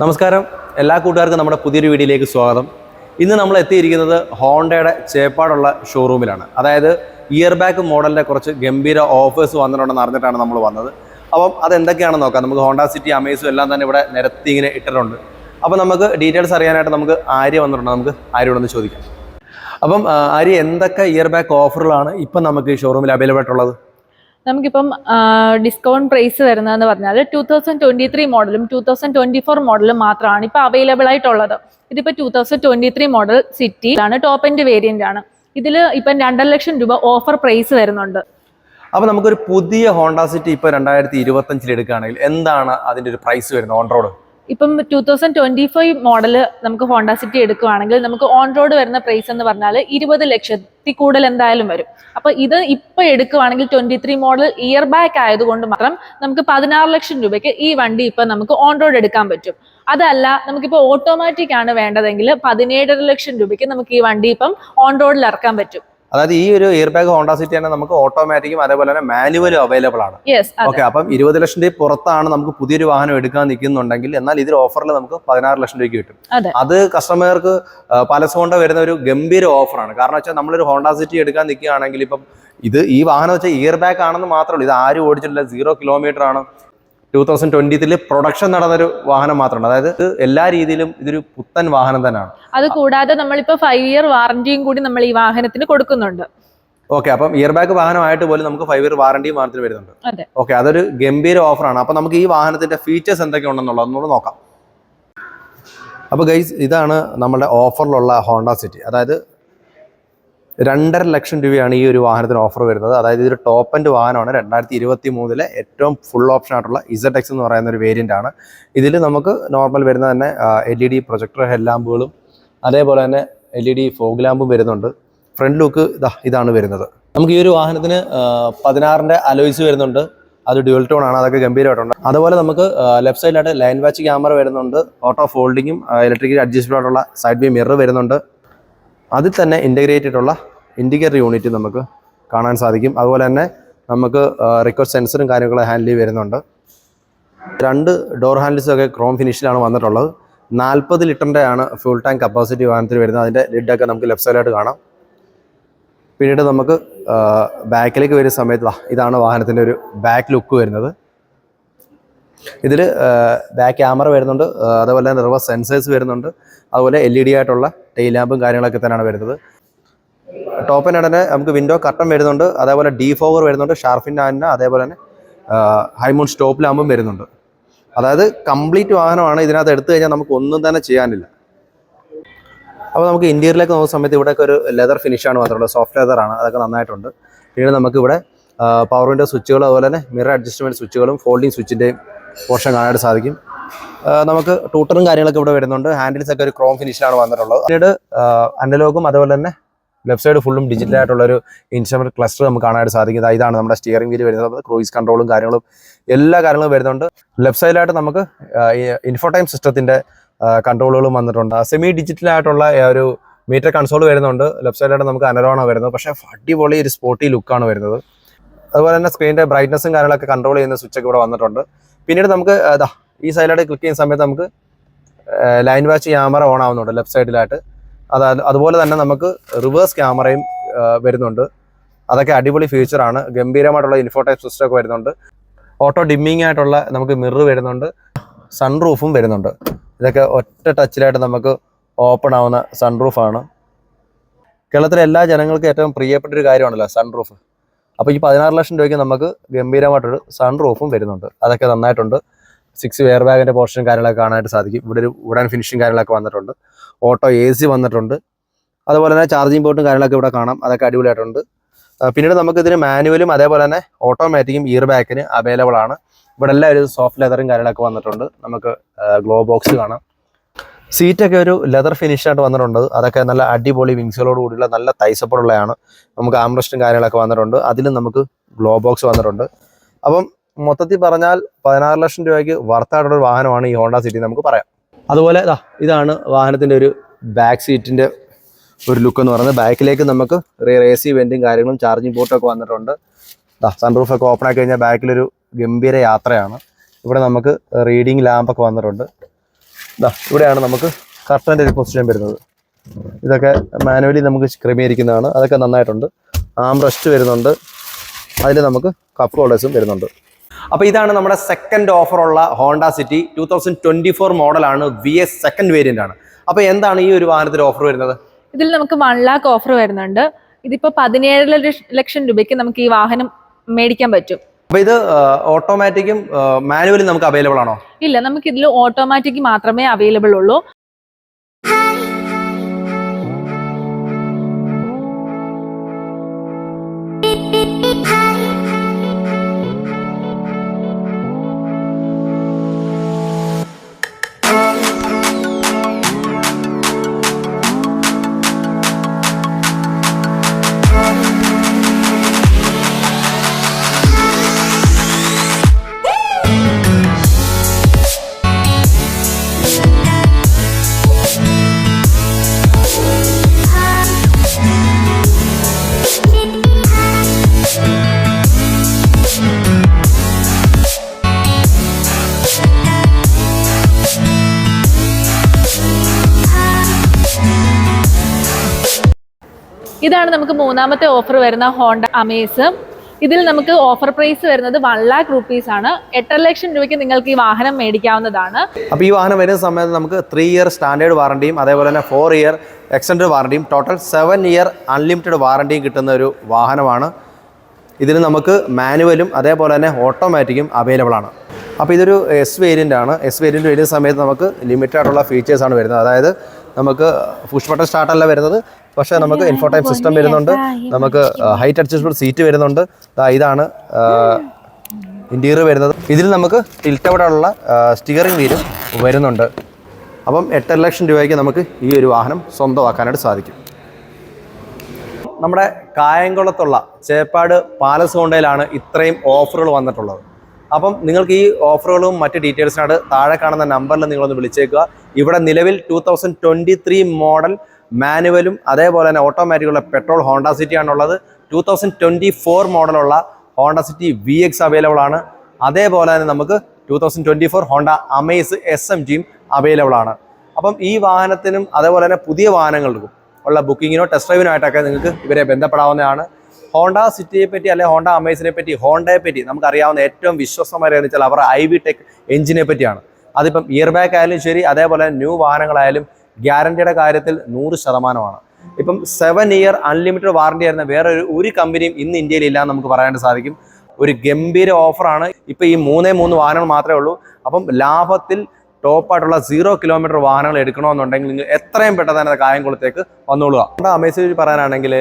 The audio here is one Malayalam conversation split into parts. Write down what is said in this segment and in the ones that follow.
നമസ്കാരം. എല്ലാ കൂട്ടുകാർക്കും നമ്മുടെ പുതിയൊരു വീഡിയോയിലേക്ക് സ്വാഗതം. ഇന്ന് നമ്മൾ എത്തിയിരിക്കുന്നത് ഹോണ്ടയുടെ ചേപ്പാടുള്ള ഷോറൂമിലാണ് അതായത് ഇയർ ബാക്ക് മോഡലിന്റെ കുറച്ച് ഗംഭീര ഓഫേഴ്സ് വന്നിട്ടുണ്ടെന്ന് അറിഞ്ഞിട്ടാണ് നമ്മൾ വന്നത്. അപ്പം അതെന്തൊക്കെയാണെന്ന് നോക്കാം. നമുക്ക് ഹോണ്ട സിറ്റി അമേസും എല്ലാം തന്നെ ഇവിടെ നിരത്തി ഇങ്ങനെ ഇട്ടിട്ടുണ്ട്. അപ്പം നമുക്ക് ഡീറ്റെയിൽസ് അറിയാനായിട്ട് നമുക്ക് ആര്യ വന്നിട്ടുണ്ട്. നമുക്ക് ആര്യോടൊന്ന് ചോദിക്കാം. അപ്പം ആര്യ എന്തൊക്കെ ഇയർ ബാക്ക് ഓഫറുകളാണ് ഇപ്പം നമുക്ക് ഈ ഷോറൂമിൽ അവൈലബിൾ ആയിട്ടുള്ളത്? നമുക്കിപ്പം ഡിസ്കൗണ്ട് പ്രൈസ് വരുന്നതെന്ന് പറഞ്ഞാൽ ടൂ തൗസൻഡ് ട്വന്റി ത്രീ മോഡലും ടൂ തൗസൻഡ് ട്വന്റി ഫോർ മോഡലും മാത്രമാണ് ഇപ്പോൾ അവൈലബിൾ ആയിട്ടുള്ളത്. ഇതിപ്പോൾ two thousand twenty three model city ആണ് ടോപ്പ് എൻഡ് വേരിയന്റ് ആണ്. ഇതിൽ ഇപ്പം രണ്ടര ലക്ഷം രൂപ ഓഫർ പ്രൈസ് വരുന്നുണ്ട്. അപ്പോൾ നമുക്കൊരു പുതിയ ഹോണ്ട സിറ്റി ഇപ്പോൾ രണ്ടായിരത്തി ഇരുപത്തഞ്ചിൽ എടുക്കുകയാണെങ്കിൽ എന്താണ് അതിന്റെ ഒരു പ്രൈസ് വരുന്നത് ഓൺ റോഡ് ഇപ്പം two thousand twenty five model നമുക്ക് ഹോണ്ട സിറ്റി എടുക്കുവാണെങ്കിൽ നമുക്ക് ഓൺ റോഡ് വരുന്ന പ്രൈസ് എന്ന് പറഞ്ഞാൽ ഇരുപത് ലക്ഷത്തി കൂടുതൽ എന്തായാലും വരും. അപ്പൊ ഇത് ഇപ്പൊ എടുക്കുവാണെങ്കിൽ twenty three model year back ആയതുകൊണ്ട് മാത്രം നമുക്ക് പതിനാറ് ലക്ഷം രൂപയ്ക്ക് ഈ വണ്ടി ഇപ്പൊ നമുക്ക് ഓൺ റോഡ് എടുക്കാൻ പറ്റും. അതല്ല നമുക്കിപ്പോൾ ഓട്ടോമാറ്റിക് ആണ് വേണ്ടതെങ്കിൽ പതിനേഴര ലക്ഷം രൂപയ്ക്ക് നമുക്ക് ഈ വണ്ടി ഇപ്പം ഓൺ റോഡിൽ ഇറക്കാൻ പറ്റും. അതായത് ഈ ഒരു ഇയർ ബാഗ് ഹോണ്ട സിറ്റി തന്നെ നമുക്ക് ഓട്ടോമാറ്റിക്കും അതേപോലെ തന്നെ മാനുവലും അവൈലബിൾ ആണ്. ഓക്കെ അപ്പം ഇരുപത് ലക്ഷം രൂപ പുറത്താണ് നമുക്ക് പുതിയൊരു വാഹനം എടുക്കാൻ നിൽക്കുന്നുണ്ടെങ്കിൽ എന്നാൽ ഇതിൽ ഓഫറിൽ നമുക്ക് പതിനാറ് ലക്ഷം രൂപയ്ക്ക് കിട്ടും. അതെ. അത് കസ്റ്റമർക്ക് പലസ് ഹോണ്ട വരുന്ന ഒരു ഗംഭീര ഓഫറാണ് കാരണം വെച്ചാൽ നമ്മളൊരു ഹോണ്ട സിറ്റി എടുക്കാൻ നിൽക്കുകയാണെങ്കിൽ ഇപ്പം ഇത് ഈ വാഹനം വെച്ചാൽ ഇയർ ബാഗ് ആണെന്ന് മാത്രമല്ല ഇത് ആരും ഓടിച്ചിട്ടില്ല. സീറോ കിലോമീറ്റർ ആണ്. ടൂ തൗസൻഡ് ട്വന്റിത്തിൽ പ്രൊഡക്ഷൻ നടന്നൊരു വാഹനം മാത്രമാണ് അതായത് എല്ലാ രീതിയിലും ഇതൊരു പുത്തൻ വാഹനം തന്നെയാണ്. അത് കൂടാതെ നമ്മളിപ്പോ ഫൈവ് ഇയർ വാറന്റിയും കൂടി നമ്മൾ ഈ വാഹനത്തിന് കൊടുക്കുന്നുണ്ട്. ഓക്കെ അപ്പം ഇയർ ബാഗ് വാഹനമായിട്ട് പോലും നമുക്ക് ഫൈവ് ഇയർ വാറണ്ടിയും വാഹനത്തിന് വരുന്നുണ്ട്. ഓക്കെ അതൊരു ഗംഭീര ഓഫറാണ് അപ്പം നമുക്ക് ഈ വാഹനത്തിന്റെ ഫീച്ചേഴ്സ് എന്തൊക്കെ ഉണ്ടെന്നുള്ളത് ഒന്നുകൂടെ നോക്കാം. അപ്പോൾ ഗൈസ് ഇതാണ് നമ്മുടെ ഓഫറിലുള്ള ഹോണ്ട സിറ്റി അതായത് രണ്ടര ലക്ഷം രൂപയാണ് ഈ ഒരു വാഹനത്തിന് ഓഫർ വരുന്നത്. അതായത് ഇതൊരു ടോപ്പ് ആൻഡ് വാഹനമാണ്. രണ്ടായിരത്തി ഇരുപത്തി മൂന്നിലെ ഏറ്റവും ഫുൾ ഓപ്ഷൻ ആയിട്ടുള്ള ഇസഡ് എക്സ് എന്ന് പറയുന്ന ഒരു വേരിയന്റ് ആണ്. ഇതിൽ നമുക്ക് നോർമൽ വരുന്ന തന്നെ L E D projector head ലാമ്പുകളും അതേപോലെ തന്നെ എൽ ഇ ഡി ഫോഗ് ലാമ്പും വരുന്നുണ്ട്. ഫ്രണ്ട് ലുക്ക് ഇതാ ഇതാണ് വരുന്നത്. നമുക്ക് ഈ ഒരു വാഹനത്തിന് പതിനാറിന്റെ അലോയ്സ് വരുന്നുണ്ട്. അത് ഡ്യുവൽ ടോൺ ആണ്. അതൊക്കെ ഗംഭീരമായിട്ടുണ്ട്. അതുപോലെ നമുക്ക് ലെഫ്റ്റ് സൈഡിലായിട്ട് ലൈൻ വാച്ച് ക്യാമറ വരുന്നുണ്ട്. ഓട്ടോ ഫോൾഡിങ്ങും ഇലക്ട്രിക്കൽ അഡ്ജസ്റ്റബിൾ ആയിട്ടുള്ള സൈഡ് വ്യൂ മിറർ വരുന്നുണ്ട്. അതിൽ തന്നെ ഇന്റഗ്രേറ്റഡ് ഉള്ള ഇൻഡിക്കേറ്റർ യൂണിറ്റ് നമുക്ക് കാണാൻ സാധിക്കും. അതുപോലെ തന്നെ നമുക്ക് റിക്വസ്റ്റ് സെൻസറും കാര്യങ്ങളും ഹാൻഡിൽ വരുന്നുണ്ട്. രണ്ട് ഡോർ ഹാൻഡിൽസൊക്കെ ക്രോം ഫിനിഷിലാണ് വന്നിട്ടുള്ളത്. നാൽപ്പത് ലിറ്ററിന്റെ ആണ് ഫുൾ ടാങ്ക് കപ്പാസിറ്റി വാഹനത്തിൽ വരുന്നത്. അതിന്റെ ലിഡൊക്കെ നമുക്ക് ലെഫ്റ്റ് സൈഡിലായിട്ട് കാണാം. പിന്നീട് നമുക്ക് ബാക്കിലേക്ക് വരുന്ന സമയത്ത് ഇതാണ് വാഹനത്തിന്റെ ഒരു ബാക്ക് ലുക്ക് വരുന്നത്. ഇതിൽ ബാക്ക് ക്യാമറ വരുന്നുണ്ട് അതുപോലെ തന്നെ റിവേഴ്സ് സെൻസേഴ്സ് വരുന്നുണ്ട് അതുപോലെ എൽ ഇ ഡി ആയിട്ടുള്ള ടെയിൽ ലാമ്പും കാര്യങ്ങളൊക്കെ തന്നെയാണ് വരുന്നത്. ടോപ്പിന് നമുക്ക് വിൻഡോ കട്ടൺ വരുന്നുണ്ട് അതേപോലെ ഡി ഫോവർ വരുന്നുണ്ട് ഷാർഫിന്റെ ആന്റിന അതേപോലെ തന്നെ ഹൈമൂൺ സ്റ്റോപ്പ് ലാമ്പും വരുന്നുണ്ട്. അതായത് കംപ്ലീറ്റ് വാഹനമാണ് ഇതിനകത്ത് എടുത്തു കഴിഞ്ഞാൽ നമുക്ക് ഒന്നും തന്നെ ചെയ്യാനില്ല. അപ്പോൾ നമുക്ക് ഇന്റീരിയറിലേക്ക് നോക്കുന്ന സമയത്ത് ഇവിടെയൊക്കെ ഒരു ലെതർ ഫിനിഷാണ് മാത്രമുള്ളത് സോഫ്റ്റ് ലെതറാണ് അതൊക്കെ നന്നായിട്ടുണ്ട്. പിന്നീട് നമുക്കിവിടെ പവർ വിൻഡോ സ്വിച്ചുകളും അതുപോലെ തന്നെ മിറർ അഡ്ജസ്റ്റ്മെന്റ് സ്വിച്ചുകളും ഫോൾഡിംഗ് സ്വിച്ചിന്റെയും പോർഷൻ കാണാനായിട്ട് സാധിക്കും. നമുക്ക് ടൂട്ടറും കാര്യങ്ങളൊക്കെ ഇവിടെ വരുന്നുണ്ട്. ഹാൻഡിൽസ് ഒക്കെ ഒരു ക്രോം ഫിനിഷിലാണ് വന്നിട്ടുള്ളത്. പിന്നീട് അനലോഗും അതുപോലെ തന്നെ ലെഫ്റ്റ് സൈഡ് ഫുള്ളും ഡിജിറ്റൽ ആയിട്ടുള്ള ഒരു ഇൻസ്ട്രുമെന്റ് ക്ലസ്റ്റർ നമുക്ക് കാണാനായിട്ട് സാധിക്കും. ഇതാ ഇതാണ് നമ്മുടെ സ്റ്റിയറിംഗ് വീൽ വരുന്നത്. ക്രൂയിസ് കൺട്രോളും കാര്യങ്ങളും എല്ലാ കാര്യങ്ങളും വരുന്നുണ്ട്. ലെഫ്റ്റ് സൈഡിലായിട്ട് നമുക്ക് ഇൻഫോടൈം സിസ്റ്റത്തിന്റെ കൺട്രോളുകളും വന്നിട്ടുണ്ട്. സെമി ഡിജിറ്റൽ ആയിട്ടുള്ള ഒരു മീറ്റർ കൺസോൾ വരുന്നുണ്ട്. ലെഫ്റ്റ് സൈഡിലായിട്ട് നമുക്ക് അനലോണാണ് വരുന്നത്. പക്ഷേ അടിപൊളി ഒരു സ്പോർട്ടി ലുക്കാണ് വരുന്നത്. അതുപോലെ തന്നെ സ്ക്രീനിന്റെ ബ്രൈറ്റ്നസും കാര്യങ്ങളൊക്കെ കൺട്രോൾ ചെയ്യുന്ന സ്വിച്ച് ഒക്കെ ഇവിടെ വന്നിട്ടുണ്ട്. പിന്നീട് നമുക്ക് അതാ ഈ സൈഡിലായിട്ട് ക്ലിക്ക് ചെയ്യുന്ന സമയത്ത് നമുക്ക് ലൈൻ വാച്ച് ക്യാമറ ഓൺ ആവുന്നുണ്ട് ലെഫ്റ്റ് സൈഡിലായിട്ട് അത് അതുപോലെ തന്നെ നമുക്ക് റിവേഴ്സ് ക്യാമറയും വരുന്നുണ്ട്. അതൊക്കെ അടിപൊളി ഫീച്ചറാണ് ഗംഭീരമായിട്ടുള്ള ഇൻഫോടൈപ്പ് സിസ്റ്റം ഒക്കെ വരുന്നുണ്ട്. ഓട്ടോ ഡിമ്മിങ് ആയിട്ടുള്ള നമുക്ക് മിറർ വരുന്നുണ്ട്. സൺ റൂഫും വരുന്നുണ്ട്. ഇതൊക്കെ ഒറ്റ ടച്ചിലായിട്ട് നമുക്ക് ഓപ്പൺ ആവുന്ന സൺ സൺറൂഫാണ് കേരളത്തിലെ എല്ലാ ജനങ്ങൾക്കും ഏറ്റവും പ്രിയപ്പെട്ട ഒരു കാര്യമാണല്ലോ സൺറൂഫ് അപ്പോൾ ഈ പതിനാറ് ലക്ഷം രൂപയ്ക്ക് നമുക്ക് ഗംഭീരമായിട്ടൊരു സൺ റൂഫും വരുന്നുണ്ട്. അതൊക്കെ നന്നായിട്ടുണ്ട്. സിക്സ് വെയർ ബാഗിന്റെ പോർഷനും കാര്യങ്ങളൊക്കെ കാണാനായിട്ട് സാധിക്കും. ഇവിടെ ഒരു വുഡൻ ഫിനിഷിംഗ് കാര്യങ്ങളൊക്കെ വന്നിട്ടുണ്ട്. ഓട്ടോ എ സി വന്നിട്ടുണ്ട്. അതുപോലെ തന്നെ ചാർജിങ് പോർട്ടും കാര്യങ്ങളൊക്കെ ഇവിടെ കാണാം. അതൊക്കെ അടിപൊളിയായിട്ടുണ്ട്. പിന്നീട് നമുക്ക് ഇതിന് മാനുവലും അതേപോലെ തന്നെ ഓട്ടോമാറ്റിക്കും ഇയർ ബാക്കിന് അവൈലബിൾ ആണ്. ഇവിടെ എല്ലാം ഒരു സോഫ്റ്റ് ലെതറും കാര്യങ്ങളൊക്കെ വന്നിട്ടുണ്ട്. നമുക്ക് ഗ്ലോ ബോക്സ് കാണാം. സീറ്റൊക്കെ ഒരു ലെതർ ഫിനിഷ് ആയിട്ട് വന്നിട്ടുണ്ട്. അതൊക്കെ നല്ല അടിപൊളി വിങ്സുകളോട് കൂടിയുള്ള നല്ല തൈസപ്പോഴുള്ളതാണ് നമുക്ക് ആംബ്രസ്റ്റും കാര്യങ്ങളൊക്കെ വന്നിട്ടുണ്ട്. അതിലും നമുക്ക് ഗ്ലോ ബോക്സ് വന്നിട്ടുണ്ട്. അപ്പം മൊത്തത്തിൽ പറഞ്ഞാൽ പതിനാറ് ലക്ഷം രൂപയ്ക്ക് വർത്തായിട്ടുള്ള ഒരു വാഹനമാണ് ഈ ഹോണ്ട സിറ്റി നമുക്ക് പറയാം. അതുപോലെ ഇതാണ് വാഹനത്തിന്റെ ഒരു ബാക്ക് സീറ്റിന്റെ ഒരു ലുക്ക് എന്ന് പറയുന്നത്. ബാക്കിലേക്ക് നമുക്ക് എ സി വെന്റും കാര്യങ്ങളും ചാർജിങ് പോർട്ടൊക്കെ വന്നിട്ടുണ്ട്. ദാ സൺറൂഫ് ഒക്കെ ഓപ്പൺ ആക്കി കഴിഞ്ഞാൽ ബാക്കിലൊരു ഗംഭീര യാത്രയാണ്. ഇവിടെ നമുക്ക് റീഡിങ് ലാമ്പൊക്കെ വന്നിട്ടുണ്ട്. ഇതാ ഇവിടെയാണ് നമുക്ക് കർട്ടന്റെ ഒരു പൊസിഷൻ വരുന്നത്. ഇതൊക്കെ മാനുവലി നമുക്ക് ക്രമീകരിക്കുന്നതാണ്. അതൊക്കെ നന്നായിട്ടുണ്ട്. ആം റെസ്റ്റ് വരുന്നുണ്ട്. അതിൽ നമുക്ക് കപ്പ് ഹോൾഡേഴ്സും വരുന്നുണ്ട്. അപ്പോൾ ഇതാണ് നമ്മുടെ സെക്കൻഡ് ഓഫറുള്ള Honda City two thousand twenty four മോഡലാണ് വി എസ് സെക്കൻഡ് വേരിയന്റ് ആണ്. അപ്പോൾ എന്താണ് ഈ ഒരു വാഹനത്തിൽ ഓഫർ വരുന്നത്? ഇതിൽ നമുക്ക് വൺ ലാക്ക് ഓഫർ വരുന്നുണ്ട്. ഇതിപ്പോൾ പതിനേഴ് ലക്ഷ- രൂപയ്ക്ക് നമുക്ക് ഈ വാഹനം മേടിക്കാൻ പറ്റും. അപ്പോൾ ഇത് ഓട്ടോമാറ്റിക്കും മാനുവലും നമുക്ക് അവൈലബിൾ ആണോ? ഇല്ല നമുക്ക് ഇതിൽ ഓട്ടോമാറ്റിക് മാത്രമേ അവൈലബിൾ ഉള്ളൂ. ഇതാണ് നമുക്ക് മൂന്നാമത്തെ ഓഫർ വരുന്ന ഹോണ്ട അമേസ് ഇതിൽ നമുക്ക് ഓഫർ പ്രൈസ് വരുന്നത് വൺ ലാക്ക് റുപ്പീസ് ആണ്. എട്ടര ലക്ഷം രൂപയ്ക്ക് നിങ്ങൾക്ക് ഈ വാഹനം മേടിക്കാവുന്നതാണ്. അപ്പോൾ ഈ വാഹനം വരുന്ന സമയത്ത് നമുക്ക് ത്രീ ഇയർ സ്റ്റാൻഡേർഡ് വാറണ്ടിയും അതേപോലെ തന്നെ ഫോർ ഇയർ എക്സ്റ്റൻഡ് വാറണ്ടിയും ടോട്ടൽ സെവൻ ഇയർ അൺലിമിറ്റഡ് വാറണ്ടിയും കിട്ടുന്ന ഒരു വാഹനമാണ്. ഇതിന് നമുക്ക് മാനുവലും അതേപോലെ തന്നെ ഓട്ടോമാറ്റിക്കും അവൈലബിൾ ആണ്. അപ്പോൾ ഇതൊരു എസ് വേരിയന്റ് ആണ്. എസ് വേരിയന്റ് വരുന്ന സമയത്ത് നമുക്ക് ലിമിറ്റഡ് ആയിട്ടുള്ള ഫീച്ചേഴ്സാണ് വരുന്നത്. അതായത് നമുക്ക് പുഷ് ബട്ടൺ സ്റ്റാർട്ടല്ല വരുന്നത്. പക്ഷേ നമുക്ക് ഇൻഫോടൈം സിസ്റ്റം വരുന്നുണ്ട്. നമുക്ക് ഹൈറ്റ് അഡ്ജസ്റ്റബിൾ സീറ്റ് വരുന്നുണ്ട്. ഇതാണ് ഇന്റീരിയർ വരുന്നത്. ഇതിൽ നമുക്ക് ടിൽറ്റവിടെയുള്ള സ്റ്റിയറിംഗ് വീലും വരുന്നുണ്ട്. അപ്പം എട്ടര ലക്ഷം രൂപയ്ക്ക് നമുക്ക് ഈ ഒരു വാഹനം സ്വന്തമാക്കാനായിട്ട് സാധിക്കും. നമ്മുടെ കായംകുളത്തുള്ള ചേപ്പാട് പാലസ് ഹോണ്ടയിലാണ് ഇത്രയും ഓഫറുകൾ വന്നിട്ടുള്ളത്. അപ്പം നിങ്ങൾക്ക് ഈ ഓഫറുകളും മറ്റ് ഡീറ്റെയിൽസിനായിട്ട് താഴെ കാണുന്ന നമ്പറിൽ നിങ്ങളൊന്ന് വിളിച്ചേക്കുക. ഇവിടെ നിലവിൽ two thousand twenty three model മാനുവലും അതേപോലെ തന്നെ ഓട്ടോമാറ്റിക്കുള്ള പെട്രോൾ ഹോണ്ട സിറ്റി ആണുള്ളത് two thousand twenty four മോഡലുള്ള Honda City V X available ആണ്. അതേപോലെ തന്നെ നമുക്ക് two thousand twenty four Honda Amaze S M ജിയും അവൈലബിൾ ആണ്. അപ്പം ഈ വാഹനത്തിനും അതേപോലെ തന്നെ പുതിയ വാഹനങ്ങൾക്കും ഉള്ള ബുക്കിങ്ങിനോ ടെസ്റ്റ് ഡ്രൈവിനോ ആയിട്ടൊക്കെ നിങ്ങൾക്ക് ഇവരെ ബന്ധപ്പെടാവുന്നതാണ്. ഹോണ്ട സിറ്റിയെ പറ്റി അല്ലെങ്കിൽ ഹോണ്ട അമേസിനെ പറ്റി ഹോണ്ടയെ പറ്റി നമുക്കറിയാവുന്ന ഏറ്റവും വിശ്വസമായ വെച്ചാൽ അവരുടെ ഐ വി ടെക് എഞ്ചിനെ പറ്റിയാണ്. അതിപ്പം ഇയർ ബാക്ക് ആയാലും ശരി അതേപോലെ ന്യൂ വാഹനങ്ങളായാലും ഗ്യാരണ്ടിയുടെ കാര്യത്തിൽ നൂറ് ശതമാനമാണ്. ഇപ്പം സെവൻ ഇയർ അൺലിമിറ്റഡ് വാറണ്ടി ആയിരുന്ന വേറെ ഒരു കമ്പനിയും ഇന്ന് ഇന്ത്യയിൽ ഇല്ല നമുക്ക് പറയാനായിട്ട് സാധിക്കും. ഒരു ഗംഭീര ഓഫറാണ് ഇപ്പം ഈ മൂന്നേ മൂന്ന് വാഹനങ്ങൾ മാത്രമേ ഉള്ളൂ. അപ്പം ലാഭത്തിൽ ടോപ്പായിട്ടുള്ള സീറോ കിലോമീറ്റർ വാഹനങ്ങൾ എടുക്കണമെന്നുണ്ടെങ്കിൽ നിങ്ങൾ എത്രയും പെട്ടെന്ന് തന്നെ കായംകുളത്തേക്ക് വന്നോളുക. നമ്മുടെ അമേസിൽ പറയാനാണെങ്കിൽ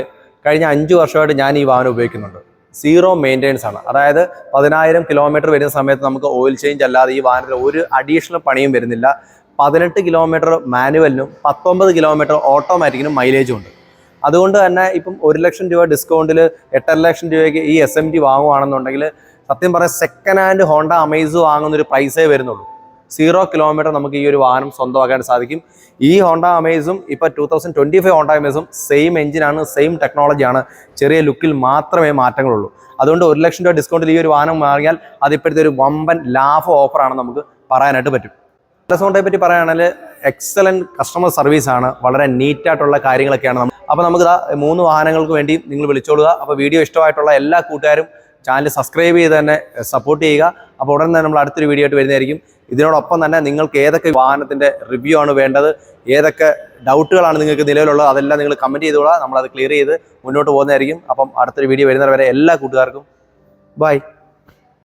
കഴിഞ്ഞ അഞ്ച് വർഷമായിട്ട് ഞാൻ ഈ വാഹനം ഉപയോഗിക്കുന്നുണ്ട്. സീറോ മെയിന്റെനൻസ് ആണ്. അതായത് പതിനായിരം കിലോമീറ്റർ വരുന്ന സമയത്ത് നമുക്ക് ഓയിൽ ചേഞ്ച് അല്ലാതെ ഈ വാഹനത്തിൽ ഒരു അഡീഷണൽ പണിയും വരുന്നില്ല. പതിനെട്ട് കിലോമീറ്റർ മാനുവലിനും പത്തൊമ്പത് കിലോമീറ്റർ ഓട്ടോമാറ്റിക്കിനും മൈലേജും ഉണ്ട്. അതുകൊണ്ട് തന്നെ ഇപ്പം ഒരു ലക്ഷം രൂപ ഡിസ്കൗണ്ടിൽ എട്ടര ലക്ഷം രൂപയ്ക്ക് ഈ എസ് എം ടി വാങ്ങുവാണെന്നുണ്ടെങ്കിൽ സത്യം പറയാൻ സെക്കൻഡ് ഹാൻഡ് ഹോണ്ട അമേസ് വാങ്ങുന്ന ഒരു പ്രൈസേ വരുന്നുള്ളൂ. സീറോ കിലോമീറ്റർ നമുക്ക് ഈ ഒരു വാഹനം സ്വന്തമാക്കാൻ സാധിക്കും. ഈ ഹോണ്ട അമേസും ഇപ്പോൾ two thousand twenty five Honda അമേസും same എഞ്ചിനാണ് സെയിം ടെക്നോളജിയാണ് ചെറിയ ലുക്കിൽ മാത്രമേ മാറ്റങ്ങളുള്ളൂ. അതുകൊണ്ട് ഒരു ലക്ഷം രൂപ ഡിസ്കൗണ്ടിൽ ഈ ഒരു വാഹനം വാങ്ങിയാൽ അതിപ്പോഴത്തെ ഒരു വമ്പൻ ലാഭ ഓഫറാണ് നമുക്ക് പറയാനായിട്ട് പറ്റും. ഹോണ്ടയെ പറ്റി പറയുകയാണെങ്കിൽ എക്സലന്റ് കസ്റ്റമർ സർവീസ് ആണ്. വളരെ നീറ്റായിട്ടുള്ള കാര്യങ്ങളൊക്കെയാണ് നമ്മൾ അപ്പോൾ നമുക്ക് ഇതാ മൂന്ന് വാഹനങ്ങൾക്ക് വേണ്ടി നിങ്ങൾ വിളിച്ചോളുക. അപ്പോൾ വീഡിയോ ഇഷ്ടമായിട്ടുള്ള എല്ലാ കൂട്ടുകാരും ചാനൽ സബ്സ്ക്രൈബ് ചെയ്ത് തന്നെ സപ്പോർട്ട് ചെയ്യുക. അപ്പോൾ ഉടൻ തന്നെ നമ്മൾ അടുത്തൊരു വീഡിയോ ആയിട്ട് വരുന്നതായിരിക്കും. ഇതിനോടൊപ്പം തന്നെ നിങ്ങൾക്ക് ഏതൊക്കെ വാഹനത്തിന്റെ റിവ്യൂ ആണ് വേണ്ടത് ഏതൊക്കെ ഡൗട്ടുകളാണ് നിങ്ങൾക്ക് നിലവിലുള്ളത് അതെല്ലാം നിങ്ങൾ കമന്റ് ചെയ്തോളാം നമ്മളത് ക്ലിയർ ചെയ്ത് മുന്നോട്ട് പോകുന്നതായിരിക്കും. അപ്പം അടുത്തൊരു വീഡിയോ വരുന്നവരെ എല്ലാ കൂട്ടുകാർക്കും ബൈ